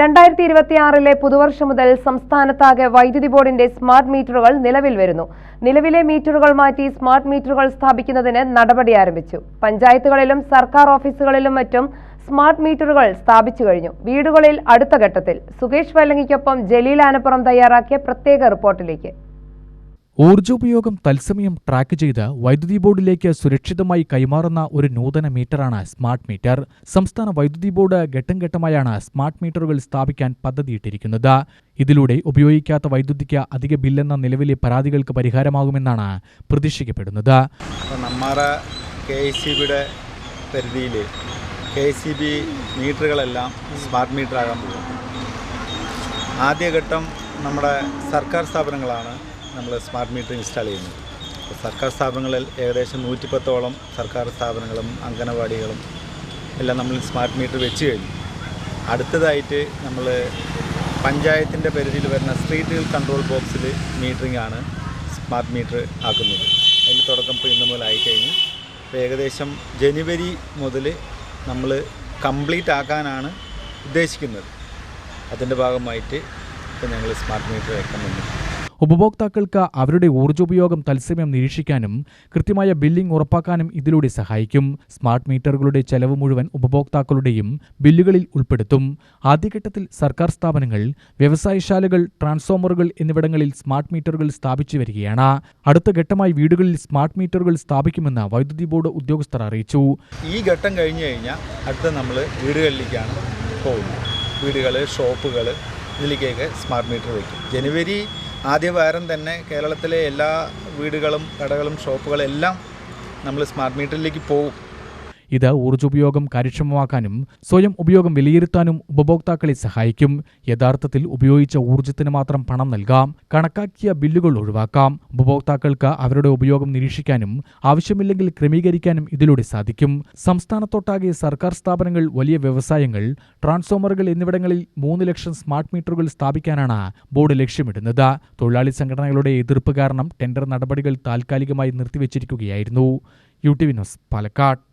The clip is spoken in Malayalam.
രണ്ടായിരത്തി ഇരുപത്തിയാറിലെ പുതുവർഷം മുതൽ സംസ്ഥാനത്താകെ വൈദ്യുതി ബോർഡിന്റെ സ്മാർട്ട് മീറ്ററുകൾ നിലവിൽ വരുന്നു. നിലവിലെ മീറ്ററുകൾ മാറ്റി സ്മാർട്ട് മീറ്ററുകൾ സ്ഥാപിക്കുന്നതിന് നടപടി ആരംഭിച്ചു. പഞ്ചായത്തുകളിലും സർക്കാർ ഓഫീസുകളിലും മറ്റും സ്മാർട്ട് മീറ്ററുകൾ സ്ഥാപിച്ചു കഴിഞ്ഞു. വീടുകളിൽ അടുത്ത ഘട്ടത്തിൽ സുകേഷ് വല്ലങ്ങിക്കൊപ്പം ജലീൽ ആനപ്പുറം തയ്യാറാക്കിയ പ്രത്യേക റിപ്പോർട്ടിലേക്ക്. ഊർജോപയോഗം തത്സമയം ട്രാക്ക് ചെയ്ത് വൈദ്യുതി ബോർഡിലേക്ക് സുരക്ഷിതമായി കൈമാറുന്ന ഒരു നൂതന മീറ്ററാണ് സ്മാർട്ട് മീറ്റർ. സംസ്ഥാന വൈദ്യുതി ബോർഡ് ഘട്ടം ഘട്ടമായാണ് സ്മാർട്ട് മീറ്ററുകൾ സ്ഥാപിക്കാൻ പദ്ധതിയിട്ടിരിക്കുന്നത്. ഇതിലൂടെ ഉപയോഗിക്കാത്ത വൈദ്യുതിക്ക് അധിക ബില്ലെന്ന നിലവിലെ പരാതികൾക്ക് പരിഹാരമാകുമെന്നാണ് പ്രതീക്ഷിക്കപ്പെടുന്നത്. നമ്മുടെ പരിധിയിൽ മീറ്ററുകളെല്ലാം സ്മാർട്ട് മീറ്ററാകാൻ ആദ്യഘട്ടം നമ്മുടെ സർക്കാർ സ്ഥാപനങ്ങളാണ് നമ്മൾ സ്മാർട്ട് മീറ്റർ ഇൻസ്റ്റാൾ ചെയ്യുന്നു. സർക്കാർ സ്ഥാപനങ്ങളിൽ ഏകദേശം നൂറ്റിപ്പത്തോളം സർക്കാർ സ്ഥാപനങ്ങളും അംഗനവാടികളും എല്ലാം നമ്മൾ സ്മാർട്ട് മീറ്റർ വെച്ച് കഴിഞ്ഞു. അടുത്തതായിട്ട് നമ്മൾ പഞ്ചായത്തിന്റെ പരിധിയിൽ വരുന്ന സ്ട്രീറ്റ് കൺട്രോൾ ബോക്സിൽ മീറ്ററിംഗ് ആണ് സ്മാർട്ട് മീറ്റർ ആക്കുന്നത്. അതിന്റെ തുടക്കം ഇപ്പോൾ ഇന്ന് മുതൽ ആയിക്കഴിഞ്ഞു. ഏകദേശം ജനുവരി മുതൽ നമ്മൾ കംപ്ലീറ്റ് ആക്കാനാണ് ഉദ്ദേശിക്കുന്നത്. അതിന്റെ ഭാഗമായിട്ട് ഇപ്പോൾ ഞങ്ങൾ സ്മാർട്ട് മീറ്റർ വെക്കാൻ ഉപഭോക്താക്കൾക്ക് അവരുടെ ഊർജോപയോഗം തത്സമയം നിരീക്ഷിക്കാനും കൃത്യമായ ബില്ലിംഗ് ഉറപ്പാക്കാനും ഇതിലൂടെ സഹായിക്കും. സ്മാർട്ട് മീറ്ററുകളുടെ ചെലവ് മുഴുവൻ ഉപഭോക്താക്കളുടെയും ബില്ലുകളിൽ ഉൾപ്പെടുത്തും. ആദ്യഘട്ടത്തിൽ സർക്കാർ സ്ഥാപനങ്ങൾ വ്യവസായശാലകൾ ട്രാൻസ്ഫോമറുകൾ എന്നിവിടങ്ങളിൽ സ്മാർട്ട് മീറ്ററുകൾ സ്ഥാപിച്ചു വരികയാണ്. അടുത്ത ഘട്ടമായി വീടുകളിൽ സ്മാർട്ട് മീറ്ററുകൾ സ്ഥാപിക്കുമെന്ന് വൈദ്യുതി ബോർഡ് ഉദ്യോഗസ്ഥർ അറിയിച്ചു. ഈ ഘട്ടം കഴിഞ്ഞു കഴിഞ്ഞാൽ അടുത്ത നമ്മൾ വീടുകളിലേക്കാണ് പോകുന്നത്. വീടുകൾ ഷോപ്പുകൾ ഇതിലേക്കൊക്കെ സ്മാർട്ട് മീറ്റർ വയ്ക്കും. ജനുവരി ആദ്യ വാരം തന്നെ കേരളത്തിലെ എല്ലാ വീടുകളും കടകളും ഷോപ്പുകളും എല്ലാം നമ്മൾ സ്മാർട്ട് മീറ്ററിലേക്ക് പോകും. ഇത് ഊർജോപയോഗം കാര്യക്ഷമമാക്കാനും സ്വയം ഉപയോഗം വിലയിരുത്താനും ഉപഭോക്താക്കളെ സഹായിക്കും. യഥാർത്ഥത്തിൽ ഉപയോഗിച്ച ഊർജത്തിന് മാത്രം പണം നൽകാം. കണക്കാക്കിയ ബില്ലുകൾ ഒഴിവാക്കാം. ഉപഭോക്താക്കൾക്ക് അവരുടെ ഉപയോഗം നിരീക്ഷിക്കാനും ആവശ്യമില്ലെങ്കിൽ ക്രമീകരിക്കാനും ഇതിലൂടെ സാധിക്കും. സംസ്ഥാനത്തൊട്ടാകെ സർക്കാർ സ്ഥാപനങ്ങൾ വലിയ വ്യവസായങ്ങൾ ട്രാൻസ്ഫോമറുകൾ എന്നിവിടങ്ങളിൽ മൂന്ന് ലക്ഷം സ്മാർട്ട് മീറ്ററുകൾ സ്ഥാപിക്കാനാണ് ബോർഡ് ലക്ഷ്യമിടുന്നത്. തൊഴിലാളി സംഘടനകളുടെ എതിർപ്പ് കാരണം ടെൻഡർ നടപടികൾ താൽക്കാലികമായി നിർത്തിവച്ചിരിക്കുകയായിരുന്നു. U T V news Palakkad.